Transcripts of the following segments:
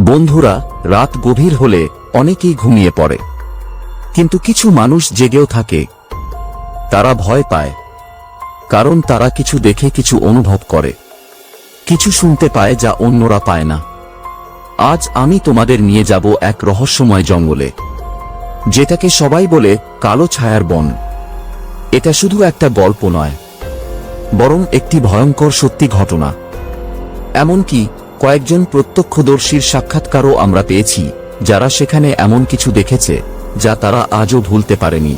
বন্ধুরা, রাত গভীর হলে অনেকেই ঘুমিয়ে পড়ে। কিন্তু কিছু মানুষ জেগেও থাকে। তারা ভয় পায়। কারণ তারা কিছু দেখে কিছু অনুভব করে। কিছু শুনতে পায় যা অন্যরা পায় না। আজ আমি তোমাদের নিয়ে যাব এক রহস্যময় জঙ্গলে। যেটাকে সবাই বলে কালো ছায়ার বন। এটা শুধু একটা গল্প নয়, বরং একটি ভয়ঙ্কর সত্যি ঘটনা। এমনকি কয়েকজন প্রত্যক্ষদর্শীর সাক্ষাৎকারও আমরা পেয়েছি, যারা সেখানে এমন কিছু দেখেছে, যা তারা আজও ভুলতে পারেনি।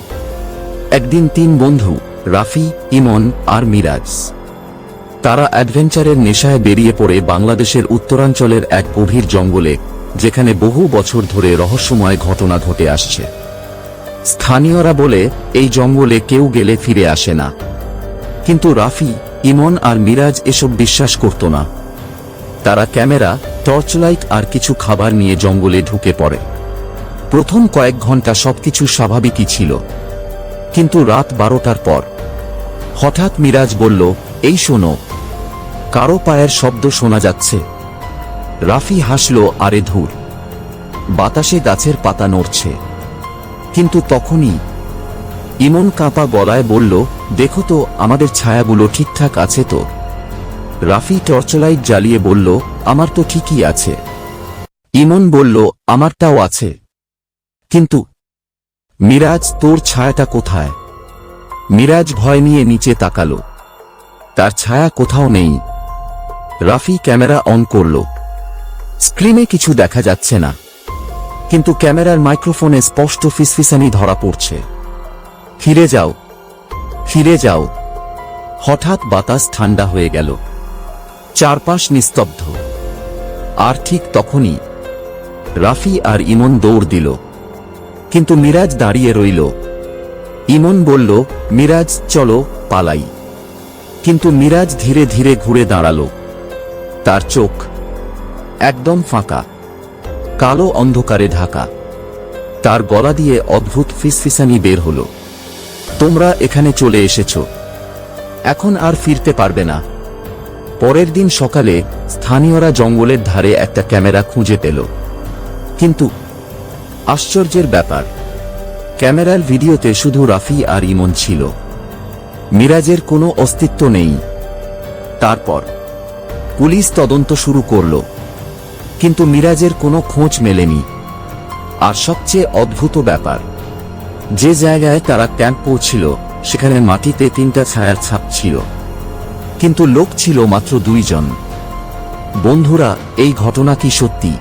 একদিন তিন বন্ধু, রাফি, ইমন আর মিরাজ, তারা অ্যাডভেঞ্চারের নেশায় বেরিয়ে পড়ে বাংলাদেশের উত্তরাঞ্চলের এক গভীর জঙ্গলে, যেখানে বহু বছর ধরে রহস্যময় ঘটনা ঘটে আসছে। স্থানীয়রা বলে, এই জঙ্গলে কেউ গেলে ফিরে আসে না। কিন্তু রাফি, ইমন আর মিরাজ এসব বিশ্বাস করত না। তারা ক্যামেরা, টর্চলাইট আর কিছু খাবার নিয়ে জঙ্গলে ঢুকে পড়ে। প্রথম কয়েক ঘণ্টা সবকিছু স্বাভাবিকই ছিল। কিন্তু রাত বারোটার পর, হঠাৎ মিরাজ বলল, এই শোনো, কারও পায়ের শব্দ শোনা যাচ্ছে। রাফি হাসল, আরে ধুর, বাতাসে গাছের পাতা নড়ছে। কিন্তু তখনই ইমন কাঁপা গলায় বলল, দেখো তো, আমাদের ছায়াগুলো ঠিকঠাক আছে তো? রাফি টর্চলাইট জ্বালিয়ে বলল, আমার তো ঠিকই আছে। ইমন বলল, আমারটাও আছে। কিন্তু মিরাজ, তোর ছায়াটা কোথায়? মিরাজ ভয় নিয়ে নিচে তাকালো। তার ছায়া কোথাও নেই। রাফি ক্যামেরা অন করল। স্ক্রিনে কিছু দেখা যাচ্ছে না। কিন্তু ক্যামেরার মাইক্রোফোনে স্পষ্ট ফিসফিসানি ধরা পড়ছে। ফিরে যাও। ফিরে যাও। হঠাৎ বাতাস ঠান্ডা হয়ে গেল। চারপাশ নিস্তব্ধ। আর ঠিক তখনই রাফি আর ইমন দৌড় দিল। কিন্তু মিরাজ দাঁড়িয়ে রইল। ইমন বলল, মিরাজ, চলো, পালাই। কিন্তু মিরাজ ধীরে ধীরে ঘুরে দাঁড়াল। তার চোখ একদম ফাঁকা, কালো অন্ধকারে ঢাকা। তার গলা দিয়ে অদ্ভুত ফিসফিসানি বের হলো। তোমরা এখানে চলে এসেছ। এখন আর ফিরতে পারবে না। পরের দিন সকালে স্থানীয়রা জঙ্গলের ধারে একটা ক্যামেরা খুঁজে পেল। কিন্তু আশ্চর্যের ব্যাপার, ক্যামেরার ভিডিওতে শুধু রাফি আর ইমন ছিল। মিরাজের কোনো অস্তিত্ব নেই। তারপর পুলিশ তদন্ত শুরু করল, কিন্তু মিরাজের কোনো খোঁজ মেলেনি। আর সবচেয়ে অদ্ভুত ব্যাপার, যে জায়গায় তারা ক্যাম্প পৌঁছিল সেখানে মাটিতে তিনটা ছায়ার ছাপ ছিল। কিন্তু লোক ছিল মাত্র দুইজন। বন্ধুরা, এই ঘটনা কি সত্যি?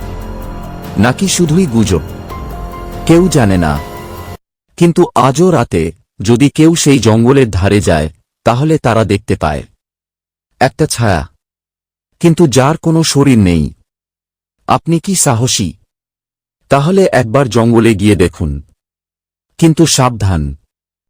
নাকি শুধুই গুজব? কেউ জানে না। কিন্তু আজও রাতে, যদি কেউ সেই জঙ্গলের ধারে যায়, তাহলে তারা দেখতে পায়। একটা ছায়া। কিন্তু যার কোনো শরীর নেই। আপনি কি সাহসী? তাহলে একবার জঙ্গলে গিয়ে দেখুন। কিন্তু সাবধান।